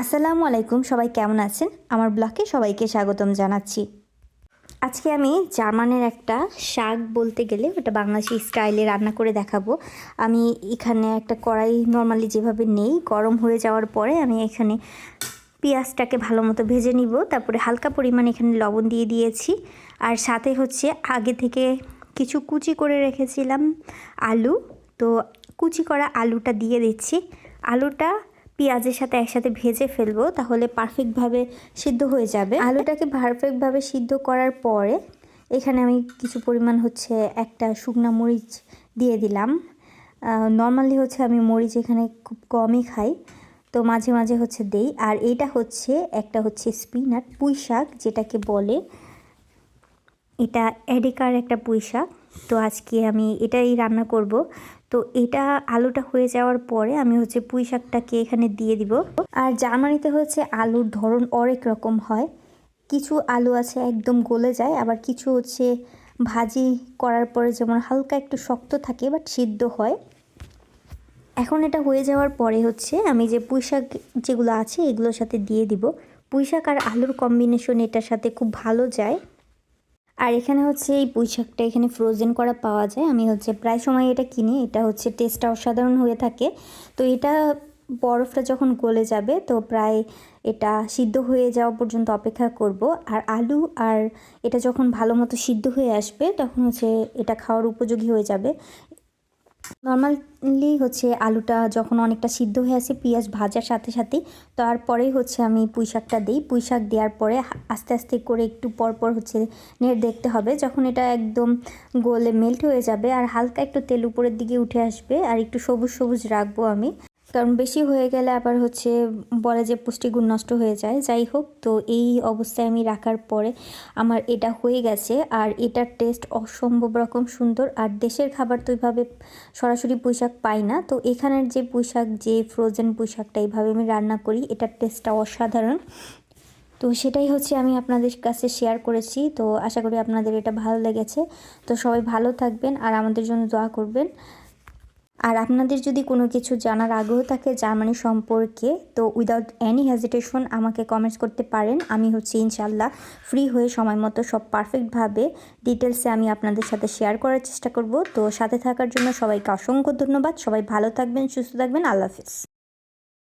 আসসালামু আলাইকুম, সবাই কেমন আছেন? আমার ব্লগে সবাইকে স্বাগতম জানাচ্ছি। আজকে আমি জার্মানের একটা শাক বলতে গেলে ওটা বাংলাদেশি স্টাইলে রান্না করে দেখাবো। আমি এখানে একটা কড়াই নর্মালি যেভাবে নেই, গরম হয়ে যাওয়ার পরে আমি এখানে পেঁয়াজটাকে ভালো মতো ভেজে নিব। তারপরে হালকা পরিমাণ এখানে লবণ দিয়ে দিয়েছি। আর সাথে হচ্ছে আগে থেকে কিছু কুচি করে রেখেছিলাম আলু। তো কুচি করা আলুটা দিয়ে দিচ্ছি। আলুটা পেঁয়াজের সাথে একসাথে ভেজে ফেলব, তাহলে পারফেক্টভাবে সিদ্ধ হয়ে যাবে। আলুটাকে পারফেক্টভাবে সিদ্ধ করার পরে, এখানে আমি কিছু পরিমাণ হচ্ছে একটা শুকনা মরিচ দিয়ে দিলাম। নর্মালি হচ্ছে আমি মরিচ এখানে খুব কমই খাই, তো মাঝে মাঝে হচ্ছে দেই। আর এটা হচ্ছে একটা হচ্ছে স্পিনাট পুঁই শাক যেটাকে বলে এটা এডিকার একটা পুঁই শাক তো আজকে আমি এটাই রান্না করব। তো এটা আলুটা হয়ে যাওয়ার পরে আমি হচ্ছে পুঁই শাকটাকে এখানে দিয়ে দিব। আর জার্মানিতে হচ্ছে আলুর ধরন অনেক রকম হয়। কিছু আলু আছে একদম গলে যায়, আবার কিছু হচ্ছে ভাজি করার পরে যেমন হালকা একটু শক্ত থাকে, বাট সিদ্ধ হয়। এখন এটা হয়ে যাওয়ার পরে হচ্ছে আমি যে পুঁই শাক যেগুলো আছে এগুলোর সাথে দিয়ে দিব। পুঁই শাক আর আলুর কম্বিনেশন এটার সাথে খুব ভালো যায়। আর এখানে হচ্ছে এই পুঁইশাকটা এখানে ফ্রোজেন করা পাওয়া যায়। আমি হচ্ছে প্রায় সময় এটা কিনি, এটা হচ্ছে টেস্টটা অসাধারণ হয়ে থাকে। তো এটা বরফটা যখন গলে যাবে, তো প্রায় এটা সিদ্ধ হয়ে যাওয়া পর্যন্ত অপেক্ষা করব। আর আলু আর এটা যখন ভালো মতো সিদ্ধ হয়ে আসবে, তখন হচ্ছে এটা খাওয়ার উপযোগী হয়ে যাবে। নর্মালি হচ্ছে আলুটা যখন অনেকটা সিদ্ধ হয়ে আসে পেঁয়াজ ভাজার সাথে সাথে তারপরেই হচ্ছে আমি পুঁই শাকটা দিই। পুঁই শাক দেওয়ার পরে আস্তে আস্তে করে একটু পরপর পর হচ্ছে নেড়ে দেখতে হবে। যখন এটা একদম গোলে মেল্ট হয়ে যাবে আর হালকা একটু তেল উপরের দিকে উঠে আসবে আর একটু সবুজ সবুজ রাখব আমি। কারণ বেশি হয়ে গেলে আবার হচ্ছে বলে যে পুষ্টিগুণ নষ্ট হয়ে যায়। যাই হোক, তো এই অবস্থায় আমি রাখার পরে আমার এটা হয়ে গেছে। আর এটার টেস্ট অসম্ভব রকম সুন্দর। আর দেশের খাবার তো এইভাবে সরাসরি পুঁইশাক পাই না। তো এখানের যে পুঁইশাক, যে ফ্রোজেন পুঁইশাকটা এইভাবে আমি রান্না করি, এটার টেস্টটা অসাধারণ। তো সেটাই হচ্ছে আমি আপনাদের কাছে শেয়ার করেছি। তো আশা করি আপনাদের এটা ভালো লেগেছে। তো সবাই ভালো থাকবেন আর আমাদের জন্য দোয়া করবেন। আর আপনাদের যদি কোনো কিছু জানার আগ্রহ থাকে জার্মানি সম্পর্কে, তো উইদাউট এনি হেজিটেশন আমাকে কমেন্টস করতে পারেন। আমি হচ্ছে ইনশাল্লাহ ফ্রি হয়ে সময় মতো সব পারফেক্টভাবে ডিটেলসে আমি আপনাদের সাথে শেয়ার করার চেষ্টা করব। তো সাথে থাকার জন্য সবাইকে অসংখ্য ধন্যবাদ। সবাই ভালো থাকবেন, সুস্থ থাকবেন। আল্লাহ হাফিজ।